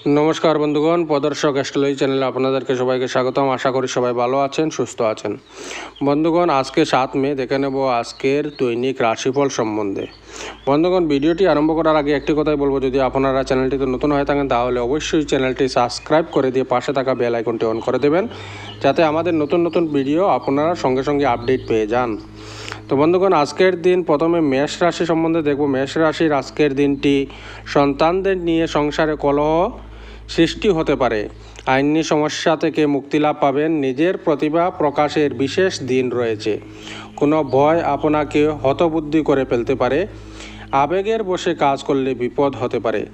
নমস্কার বন্ধুগণ, প্রদর্শক অ্যাস্ট্রোলজি চ্যানেলে আপনাদেরকে সবাইকে স্বাগতম। আশা করি সবাই ভালো আছেন, সুস্থ আছেন। বন্ধুগণ, আজকে সাত মে, দেখে নেব আজকের দৈনিক রাশিফল সম্বন্ধে। বন্ধুগণ, ভিডিওটি আরম্ভ করার আগে একটি কথাই বলব, যদি আপনারা চ্যানেলটিতে নতুন হয়ে থাকেন, তাহলে অবশ্যই চ্যানেলটি সাবস্ক্রাইব করে দিয়ে পাশে থাকা বেল আইকনটি অন করে দেবেন, যাতে আমাদের নতুন নতুন ভিডিও আপনারা সঙ্গে সঙ্গে আপডেট পেয়ে যান। তো বন্ধুগণ, আজকের দিন প্রথমে মেষ রাশি সম্বন্ধে দেখব। মেষ রাশির আজকের দিনটি সন্তানদের নিয়ে সংসারে কলহ সৃষ্টি হতে পারে। আইনি সমস্যা থেকে মুক্তিলাভ পাবেন নিজের প্রতিভা প্রকাশের বিশেষ দিন রয়েছে। কোনো ভয় আপনাকে হতবুদ্ধি করে ফেলতে পারে। আবেগের বসে কাজ করলে বিপদ হতে পারে।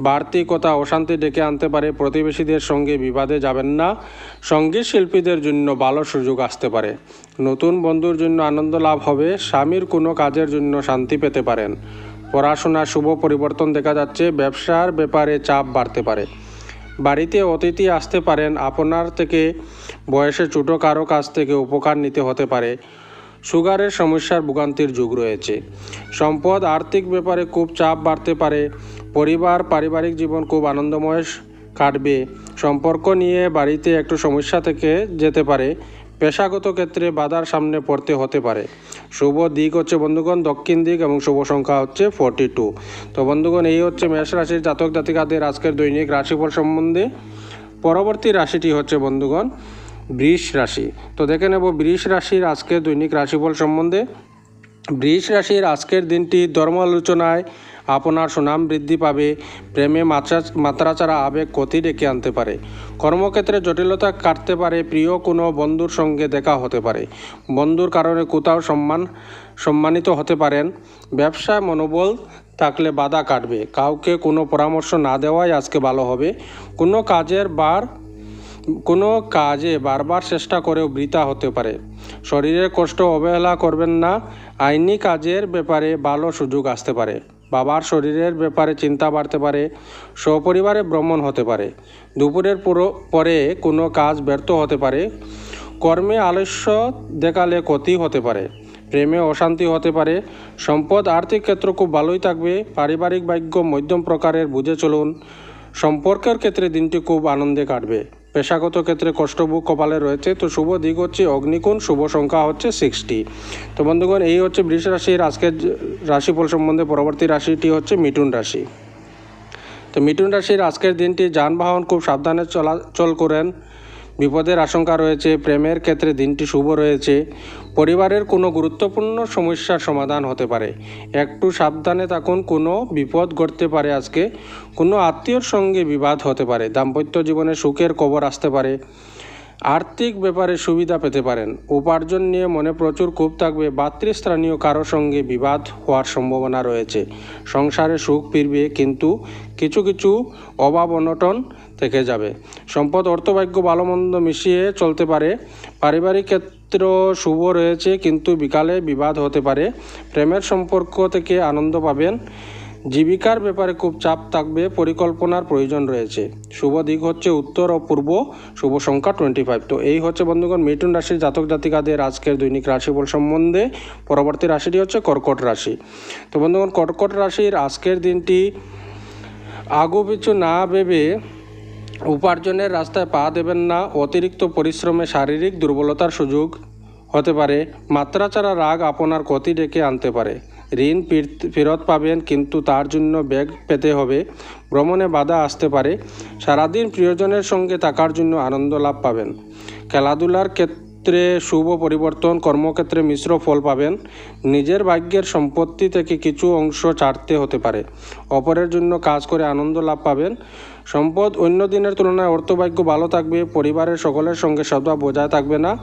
বাড়তি কথা অশান্তি ডেকে আনতে পারে। প্রতিবেশীদের সঙ্গে বিবাদে যাবেন না। সংগীত শিল্পীদের জন্য ভালো সুযোগ আসতে পারে। নতুন বন্ধুর জন্য আনন্দ লাভ হবে। স্বামীর কোনো কাজের জন্য শান্তি পেতে পারেন। পড়াশোনার শুভ পরিবর্তন দেখা যাচ্ছে। ব্যবসার ব্যাপারে চাপ বাড়তে পারে। বাড়িতে অতিথি আসতে পারেন, আপনার থেকে বয়সে ছোটো কারও কাছ থেকে উপকার নিতে হতে পারে। সুগারের সমস্যার ভোগান্তির যুগ রয়েছে। সম্পদ, আর্থিক ব্যাপারে খুব চাপ বাড়তে পারে। পরিবার, পারিবারিক জীবন খুব আনন্দময় কাটবে। সম্পর্ক নিয়ে বাড়িতে একটু সমস্যা থেকে যেতে পারে। পেশাগত ক্ষেত্রে বাধার সামনে পড়তে হতে পারে। শুভ দিক হচ্ছে বন্ধুগণ দক্ষিণ দিক এবং শুভ সংখ্যা হচ্ছে ফোরটি টু তো বন্ধুগণ, এই হচ্ছে মেষ রাশির জাতক জাতিকাদের আজকের দৈনিক রাশিফল সম্বন্ধে। পরবর্তী রাশিটি হচ্ছে বন্ধুগণ, বৃষ রাশি। তো দেখে নেব বৃষ রাশির আজকের দৈনিক রাশিফল সম্বন্ধে। বৃষ রাশির আজকের দিনটি ধর্ম আলোচনায় আপনার সুনাম বৃদ্ধি পাবে। প্রেমে মাত্রা মাত্রাচাড়া আবেগ ক্ষতি ডেকে আনতে পারে। কর্মক্ষেত্রে জটিলতা কাটতে পারে, প্রিয় কোনো বন্ধুর সঙ্গে দেখা হতে পারে। বন্ধুর কারণে কোথাও সম্মান, সম্মানিত হতে পারেন। ব্যবসায় মনোবল থাকলে বাধা কাটবে। কাউকে কোনো পরামর্শ না দেওয়াই আজকে ভালো হবে। কোনো কাজের বার, কোনো কাজে বারবার চেষ্টা করেও বৃথা হতে পারে। শরীরের কষ্ট অবহেলা করবেন না। আইনি কাজের ব্যাপারে ভালো সুযোগ আসতে পারে। বাবার শরীরের ব্যাপারে চিন্তা বাড়তে পারে, সপরিবারে ভ্রমণ হতে পারে। দুপুরের পুরো পরে কোনো কাজ ব্যর্থ হতে পারে। কর্মে আলস্য দেখালে ক্ষতি হতে পারে, প্রেমে অশান্তি হতে পারে। সম্পদ আর্থিক ক্ষেত্র খুব ভালোই থাকবে, পারিবারিক ভাগ্য মধ্যম প্রকারের, বুঝে চলুন। সম্পর্কের ক্ষেত্রে দিনটি খুব আনন্দে কাটবে। পেশাগত ক্ষেত্রে কষ্টভোগ কপালে রয়েছে। তো শুভ দিক হচ্ছে অগ্নিকোণ, শুভ সংখ্যা হচ্ছে সিক্সটি। তো বন্ধুগণ, এই হচ্ছে বৃষ রাশির আজকের রাশিফল সম্বন্ধে পরবর্তী রাশিটি হচ্ছে মিঠুন রাশি। তো মিঠুন রাশির আজকের দিনটি যানবাহন খুব সাবধানে চলাচল করেন। বিপদের আশঙ্কা রয়েছে, প্রেমের ক্ষেত্রে দিনটি শুভ রয়েছে। পরিবারের কোনো গুরুত্বপূর্ণ সমস্যার সমাধান হতে পারে। একটু সাবধানে থাকুন, কোনো বিপদ ঘটতে পারে আজকে। কোনো আত্মীয়র সঙ্গে বিবাদ হতে পারে। দাম্পত্য জীবনে সুখের কবর আসতে পারে। আর্থিক ব্যাপারে সুবিধা পেতে পারেন। উপার্জন নিয়ে মনে প্রচুর ক্ষোভ থাকবে। ভাতৃস্থানীয় কারও সঙ্গে বিবাদ হওয়ার সম্ভাবনা রয়েছে। সংসারে সুখ ফিরবে, কিন্তু কিছু কিছু অভাব অনটন থেকে যাবে। সম্পদ অর্থভাগ্য ভালো মন্দ মিশিয়ে চলতে পারে। পারিবারিক ক্ষেত্র শুভ রয়েছে, কিন্তু বিকালে বিবাদ হতে পারে। প্রেমের সম্পর্ক থেকে আনন্দ পাবেন জীবিকার ব্যাপারে খুব চাপ থাকবে, পরিকল্পনার প্রয়োজন রয়েছে। শুভ দিক হচ্ছে উত্তর ও পূর্ব, শুভ সংখ্যা টোয়েন্টি ফাইভ তো এই হচ্ছে বন্ধুগণ মিথুন রাশির জাতক জাতিকাদের আজকের দৈনিক রাশিফল সম্বন্ধে। পরবর্তী রাশিটি হচ্ছে কর্কট রাশি। তো বন্ধুগণ, কর্কট রাশির আজকের দিনটি আগু পিছু না ভেবে উপার্জনের রাস্তায় পা দেবেন না। অতিরিক্ত পরিশ্রমে শারীরিক দুর্বলতার সুযোগ হতে পারে। মাত্রা ছাড়া রাগ আপনার ক্ষতি ডেকে আনতে পারে। ঋণ ফেরত পাবেন, কিন্তু তার জন্য ব্যাগ পেতে হবে। ভ্রমণে বাধা আসতে পারে। সারাদিন প্রিয়জনের সঙ্গে থাকার জন্য আনন্দ লাভ পাবেন। খেলাধুলার ক্ষেত্রে শুভ পরিবর্তন, কর্মক্ষেত্রে মিশ্র ফল পাবেন। নিজের ভাগ্যের সম্পত্তি থেকে কিছু অংশ ছাড়তে হতে পারে। অপরের জন্য কাজ করে আনন্দ লাভ পাবেন। সম্পদ অন্য দিনের তুলনায় অর্থভাগ্য ভালো থাকবে। পরিবারের সকলের সঙ্গে সদা বজায় থাকবে না।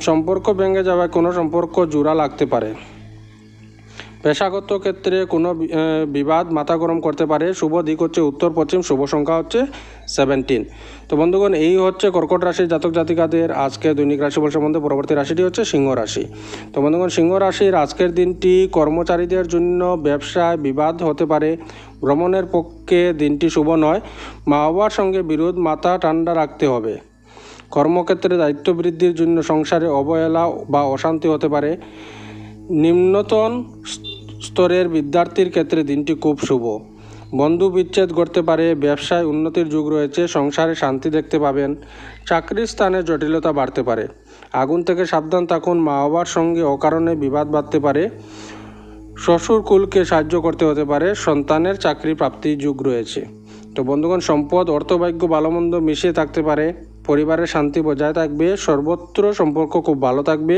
সম্পর্ক ভেঙে যাওয়ায় কোনো সম্পর্ক জোড়া লাগতে পারে। পেশাগত ক্ষেত্রে কোনো বিবাদ মাথা গরম করতে পারে। শুভ দিক হচ্ছে উত্তর, পশ্চিম, শুভ সংখ্যা হচ্ছে সেভেন্টিন তো বন্ধুগণ, এই হচ্ছে কর্কট রাশির জাতক জাতিকাদের আজকে দৈনিক রাশিফল সম্বন্ধে পরবর্তী রাশিটি হচ্ছে সিংহ রাশি। তো বন্ধুগণ, সিংহ রাশির আজকের দিনটি কর্মচারীদের জন্য ব্যবসায় বিবাদ হতে পারে। ভ্রমণের পক্ষে দিনটি শুভ নয়। মা বাবার সঙ্গে বিরোধ মাথা ঠান্ডা রাখতে হবে। কর্মক্ষেত্রে দায়িত্ব বৃদ্ধির জন্য সংসারে অবহেলা বা অশান্তি হতে পারে। নিম্নতন স্তরের বিদ্যার্থীর ক্ষেত্রে দিনটি খুব শুভ। বন্ধু বিচ্ছেদ করতে পারে, ব্যবসায় উন্নতির যুগ রয়েছে, সংসারে শান্তি দেখতে পাবেন, চাকরির স্থানে জটিলতা বাড়তে পারে। আগুন থেকে সাবধান থাকুন মা বাবার সঙ্গে অকারণে বিবাদ বাড়তে পারে, শ্বশুর কুলকে সাহায্য করতে হতে পারে, সন্তানের চাকরি প্রাপ্তির যুগ রয়েছে। তো বন্ধুগণ, সম্পদ, অর্থভাগ্য, ভালো মন্দ মিশিয়ে থাকতে পারে। পরিবারের শান্তি বজায় থাকবে, সর্বত্র সম্পর্ক খুব ভালো থাকবে,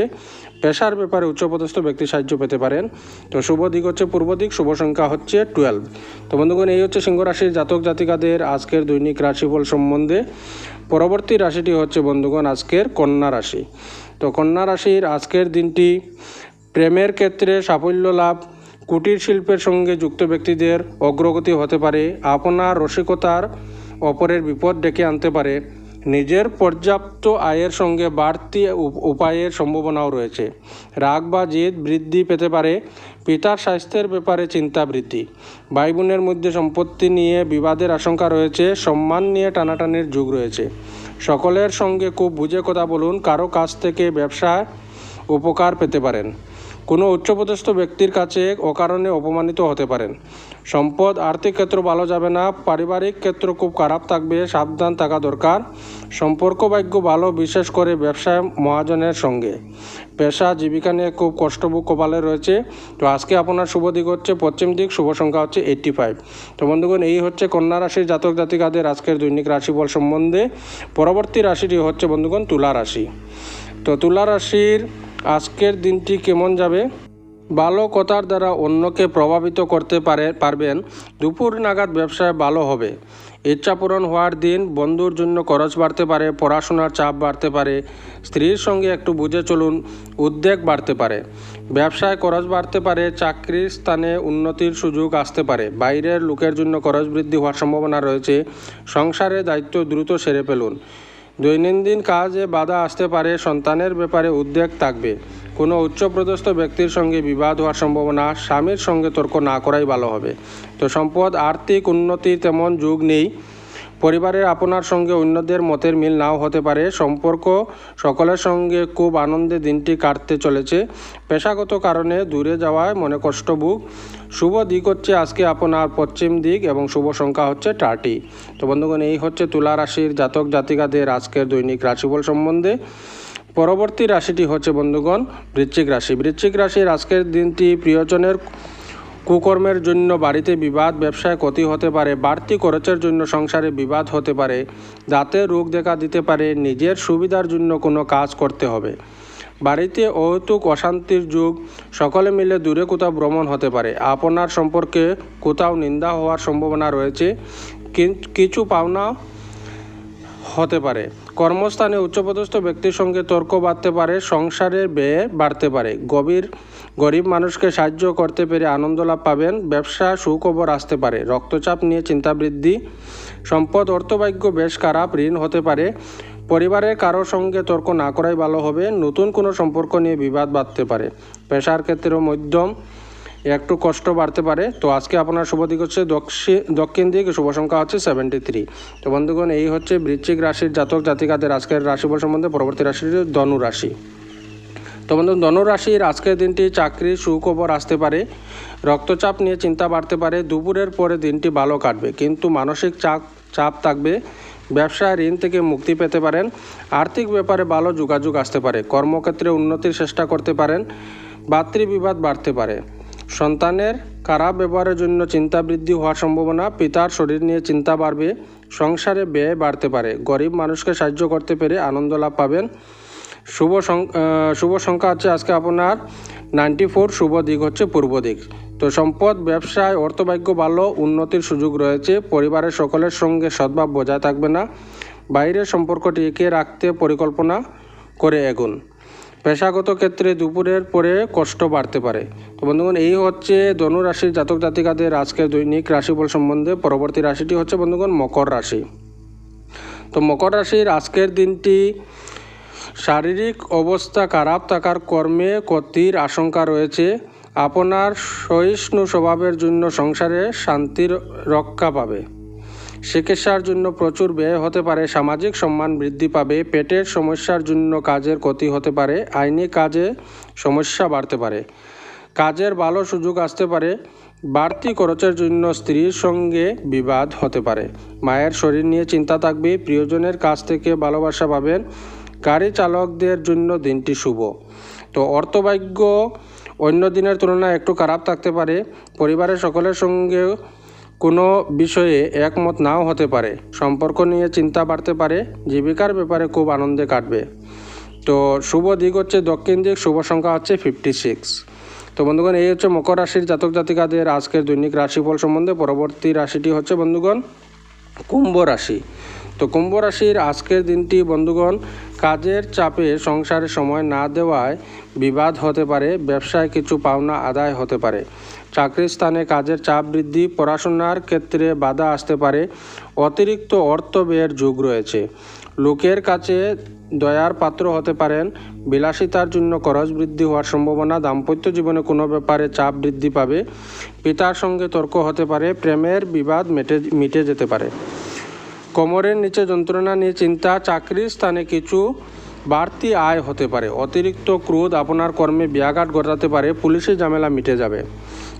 পেশার ব্যাপারে উচ্চপদস্থ ব্যক্তি সাহায্য পেতে পারেন। তো শুভ দিক হচ্ছে পূর্ব দিক, শুভ সংখ্যা হচ্ছে টুয়েলভ তো বন্ধুগণ, এই হচ্ছে সিংহ রাশির জাতক জাতিকাদের আজকের দৈনিক রাশিফল সম্বন্ধে। পরবর্তী রাশিটি হচ্ছে বন্ধুগণ, আজকের কন্যা রাশি। তো কন্যা রাশির আজকের দিনটি প্রেমের ক্ষেত্রে সাফল্য লাভ, কুটির শিল্পের সঙ্গে যুক্ত ব্যক্তিদের অগ্রগতি হতে পারে, আপনার রসিকতার অপরের বিপদ ডেকে আনতে পারে। নিজের পর্যাপ্ত আয়ের সঙ্গে বাড়তি উপায়ের সম্ভাবনাও রয়েছে। রাগ বা জেদ বৃদ্ধি পেতে পারে, পিতার স্বাস্থ্যের ব্যাপারে চিন্তা বৃদ্ধি। ভাই বোনের মধ্যে সম্পত্তি নিয়ে বিবাদের আশঙ্কা রয়েছে, সম্মান নিয়ে টানাটানির যুগ রয়েছে। সকলের সঙ্গে খুব বুঝে কথা বলুন, কারও কাছ থেকে ব্যবসা উপকার পেতে পারেন। কোনো উচ্চপদস্থ ব্যক্তির কাছে অকারণে অপমানিত হতে পারেন। সম্পদ, আর্থিক ক্ষেত্র ভালো যাবে না, পারিবারিক ক্ষেত্র খুব খারাপ থাকবে, সাবধান থাকা দরকার। সম্পর্ক ভাগ্য ভালো, বিশেষ করে ব্যবসায়, মহাজনের সঙ্গে। পেশা, জীবিকা নিয়ে খুব কষ্টভোগ কপালে রয়েছে। তো আজকে আপনার শুভ দিক হচ্ছে পশ্চিম দিক, শুভ সংখ্যা হচ্ছে এইট্টি ফাইভ তো বন্ধুগণ, এই হচ্ছে কন্যা রাশির জাতক জাতিকাদের আজকের দৈনিক রাশিফল সম্বন্ধে। পরবর্তী রাশিটি হচ্ছে বন্ধুগণ, তুলা রাশি। তো তুলা রাশির আজকের দিনটি কেমন যাবে? ভালো কথার দ্বারা অন্যকে প্রভাবিত করতে পারে, পারবেন। দুপুর নাগাদ ব্যবসায় ভালো হবে। ইচ্ছা পূরণ হওয়ার দিন বন্ধুর জন্য খরচ বাড়তে পারে, পড়াশোনার চাপ বাড়তে পারে। স্ত্রীর সঙ্গে একটু বুঝে চলুন, উদ্বেগ বাড়তে পারে। ব্যবসায় খরচ বাড়তে পারে, চাকরির স্থানে উন্নতির সুযোগ আসতে পারে। বাইরের লোকের জন্য খরচ বৃদ্ধি হওয়ার সম্ভাবনা রয়েছে। সংসারের দায়িত্ব দ্রুত সেরে ফেলুন। দৈনন্দিন কাজে বাধা আসতে পারে, সন্তানের ব্যাপারে উদ্বেগ থাকবে। কোনো উচ্চপদস্থ ব্যক্তির সঙ্গে বিবাদ হওয়ার সম্ভাবনা, স্বামীর সঙ্গে তর্ক না করাই ভালো হবে। তো সম্পদ, আর্থিক উন্নতির তেমন যুগ নেই। পরিবারের আপনার সঙ্গে অন্যদের মতের মিল নাও হতে পারে। সম্পর্ক সকলের সঙ্গে খুব আনন্দে দিনটি কাটতে চলেছে। পেশাগত কারণে দূরে যাওয়ায় মনে কষ্ট বুক। শুভ দিক হচ্ছে আজকে আপনার পশ্চিম দিক এবং শুভ সংখ্যা হচ্ছে টার্টি তো বন্ধুগণ, এই হচ্ছে তুলা রাশির জাতক জাতিকাদের আজকের দৈনিক রাশিফল সম্বন্ধে। পরবর্তী রাশিটি হচ্ছে বন্ধুগণ, বৃশ্চিক রাশি। বৃশ্চিক রাশির আজকের দিনটি প্রিয়জনের কুকর্মের জন্য বাড়িতে বিবাদ, ব্যবসায় ক্ষতি হতে পারে, বাড়তি খরচের জন্য সংসারে বিবাদ হতে পারে দাঁতে রোগ দেখা দিতে পারে, নিজের সুবিধার জন্য কোনো কাজ করতে হবে। বাড়িতে অহেতুক অশান্তির যুগ, সকলে মিলে দূরে কোথাও ভ্রমণ হতে পারে। আপনার সম্পর্কে কোথাও নিন্দা হওয়ার সম্ভাবনা রয়েছে। কিছু পাওনা হতে পারে। কর্মস্থানে উচ্চপদস্থ ব্যক্তির সঙ্গে তর্ক বাড়তে পারে সংসারের ব্যয় বাড়তে পারে। গভীর, গরিব মানুষকে সাহায্য করতে পেরে আনন্দ লাভ পাবেন, ব্যবসা, সুখবর আসতে পারে। রক্তচাপ নিয়ে চিন্তা বৃদ্ধি, সম্পদ, অর্থভাগ্য বেশ খারাপ, ঋণ হতে পারে। পরিবারের কারও সঙ্গে তর্ক না করাই ভালো হবে, নতুন কোনো সম্পর্ক নিয়ে বিবাদ বাড়তে পারে। পেশার ক্ষেত্রেও মধ্যম একটু কষ্ট বাড়তে পারে। তো আজকে আপনার শুভ দিক হচ্ছে দক্ষি- দক্ষিণ দিক, শুভ সংখ্যা হচ্ছে সেভেন্টি থ্রি তো বন্ধুগণ, এই হচ্ছে বৃশ্চিক রাশির জাতক জাতিকাদের আজকের রাশিফল সম্বন্ধে পরবর্তী রাশি হচ্ছে ধনু রাশি। তো বন্ধু ধনু রাশির আজকের দিনটি চাকরির সুখবর আসতে পারে। রক্তচাপ নিয়ে চিন্তা বাড়তে পারে। দুপুরের পরে দিনটি ভালো কাটবে। কিন্তু মানসিক চাপ চাপ থাকবে। ব্যবসায় ঋণ থেকে মুক্তি পেতে পারেন। আর্থিক ব্যাপারে ভালো যোগাযোগ আসতে পারে। কর্মক্ষেত্রে উন্নতির চেষ্টা করতে পারেন। ভাতৃবিবাদ বাড়তে পারে। সন্তানের খারাপ ব্যবহারের জন্য চিন্তা বৃদ্ধি হওয়ার সম্ভাবনা পিতার শরীর নিয়ে চিন্তা বাড়বে, সংসারে ব্যয় বাড়তে পারে। গরিব মানুষকে সাহায্য করতে পেরে আনন্দ লাভ পাবেন। শুভ শুভ সংখ্যা হচ্ছে আজকে আপনার নাইনটি ফোর শুভ দিক হচ্ছে পূর্ব দিক। তো সম্পদ, ব্যবসায়, অর্থভাগ্য ভালো, উন্নতির সুযোগ রয়েছে। পরিবারের সকলের সঙ্গে সদ্ভাব বজায় থাকবে না। বাইরের সম্পর্কটি টিকে রাখতে পরিকল্পনা করে এগুন। পেশাগত ক্ষেত্রে দুপুরের পরে কষ্ট বাড়তে পারে। তো বন্ধুগণ, এই হচ্ছে ধনু রাশির জাতক জাতিকাদের আজকের দৈনিক রাশিফল সম্বন্ধে পরবর্তী রাশিটি হচ্ছে বন্ধুগণ মকর রাশি। তো মকর রাশির আজকের দিনটি শারীরিক অবস্থা খারাপ থাকার কর্মে ক্ষতির আশঙ্কা রয়েছে। আপনার সহিষ্ণু স্বভাবের জন্য সংসারে শান্তির রক্ষা পাবে। চিকিৎসার জন্য প্রচুর ব্যয় হতে পারে, সামাজিক সম্মান বৃদ্ধি পাবে, পেটের সমস্যার জন্য কাজের ক্ষতি হতে পারে, আইনি কাজে সমস্যা বাড়তে পারে। কাজের ভালো সুযোগ আসতে পারে, বাড়তি খরচের জন্য স্ত্রীর সঙ্গে বিবাদ হতে পারে। মায়ের শরীর নিয়ে চিন্তা থাকবে, প্রিয়জনের কাছ থেকে ভালোবাসা পাবেন, গাড়ি চালকদের জন্য দিনটি শুভ। তো অর্থভাগ্য অন্য দিনের তুলনায় একটু খারাপ থাকতে পারে, পরিবারের সকলের সঙ্গে কোনো বিষয়ে একমত নাও হতে পারে। সম্পর্ক নিয়ে চিন্তা বাড়তে পারে, জীবিকার ব্যাপারে খুব আনন্দে কাটবে। তো শুভ দিক হচ্ছে দক্ষিণ দিক, শুভ সংখ্যা হচ্ছে ফিফটি সিক্স তো বন্ধুগণ, এই হচ্ছে মকর রাশির জাতক জাতিকাদের আজকের দৈনিক রাশিফল সম্বন্ধে। পরবর্তী রাশিটি হচ্ছে বন্ধুগণ, কুম্ভ রাশি। তো কুম্ভ রাশির আজকের দিনটি বন্ধুগণ, কাজের চাপে সংসারে সময় না দেওয়ায় বিবাদ হতে পারে, ব্যবসায় কিছু পাওনা আদায় হতে পারে। চাকরির স্থানে কাজের চাপ বৃদ্ধি, পড়াশোনার ক্ষেত্রে বাধা আসতে পারে, অতিরিক্ত অর্থ ব্যয়ের যুগ রয়েছে। লোকের কাছে দয়ার পাত্র হতে পারেন, বিলাসিতার জন্য খরচ বৃদ্ধি হওয়ার সম্ভাবনা, দাম্পত্য জীবনে কোনো ব্যাপারে চাপ বৃদ্ধি পাবে, পিতার সঙ্গে তর্ক হতে পারে, প্রেমের বিবাদ মেটে, মিটে যেতে পারে। কোমরের নিচে যন্ত্রণা নিয়ে চিন্তা, চাকরির স্থানে কিছু বাড়তি আয় হতে পারে। অতিরিক্ত ক্রোধ আপনার কর্মে ব্যাঘাত ঘটাতে পারে, পুলিশি ঝামেলা মিটে যাবে।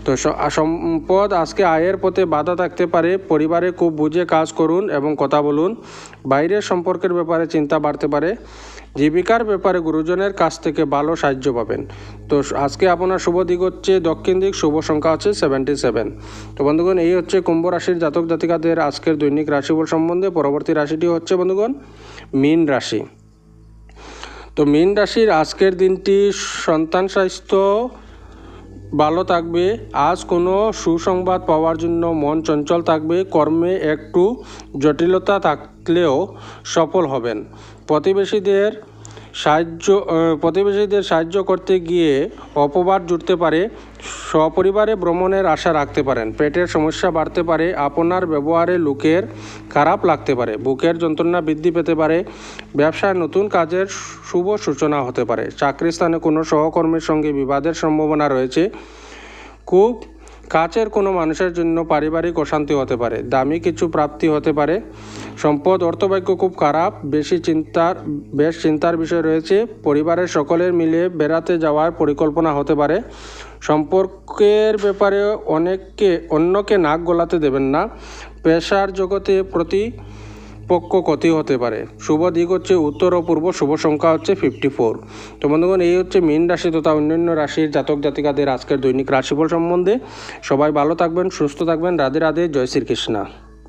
তো সম্পদ আজকে আয়ের পথে বাধা থাকতে পারে। পরিবারে খুব বুঝে কাজ করুন এবং কথা বলুন। বাইরের সম্পর্কের ব্যাপারে চিন্তা বাড়তে পারে। জীবিকার ব্যাপারে গুরুজনের কাছ থেকে ভালো সাহায্য পাবেন। তো আজকে আপনার শুভ দিক হচ্ছে দক্ষিণ দিক, শুভ সংখ্যা হচ্ছে সেভেন্টি সেভেন তো বন্ধুগণ, এই হচ্ছে কুম্ভ রাশির জাতক জাতিকাদের আজকের দৈনিক রাশিফল সম্বন্ধে। পরবর্তী রাশিটি হচ্ছে বন্ধুগণ, মীন রাশি। তো মীন রাশির আজকের দিনটি সন্তান স্বাস্থ্য ভালো থাকবে। আজ কোনো সুসংবাদ পাওয়ার জন্য মন চঞ্চল থাকবে। কর্মে একটু জটিলতা থাকলেও সফল হবেন। প্রতিবেশীদের সাহায্য প্রতিবেশীদের সাহায্য করতে গিয়ে অপবাদ জুটতে পারে, সপরিবারে ভ্রমণের আশা রাখতে পারেন। পেটের সমস্যা বাড়তে পারে, আপনার ব্যবহারে লোকের খারাপ লাগতে পারে, বুকের যন্ত্রণা বৃদ্ধি পেতে পারে, ব্যবসায় নতুন কাজের শুভ সূচনা হতে পারে। চাকরি স্থানে কোনো সহকর্মীর সঙ্গে বিবাদের সম্ভাবনা রয়েছে। খুব কাছের কোনো মানুষের জন্য পারিবারিক অশান্তি হতে পারে, দামি কিছু প্রাপ্তি হতে পারে। সম্পদ, অর্থভাগ্য খুব খারাপ। বেশি চিন্তার, বেশ চিন্তার বিষয় রয়েছে। পরিবারের সকলের মিলে বেড়াতে যাওয়ার পরিকল্পনা হতে পারে। সম্পর্কের ব্যাপারে অনেককে, অন্যকে নাক গলাতে দেবেন না। পেশার জগতে প্রতি পক্ষ ক্ষতি হতে পারে। শুভ দিক হচ্ছে উত্তর ও পূর্ব শুভ সংখ্যা হচ্ছে ফিফটি ফোর তো বন্ধুগণ, এই হচ্ছে মীন রাশি তথা অন্যান্য রাশির জাতক জাতিকাদের আজকের দৈনিক রাশিফল সম্বন্ধে। সবাই ভালো থাকবেন, সুস্থ থাকবেন। রাধে রাধে, জয় শ্রীকৃষ্ণা।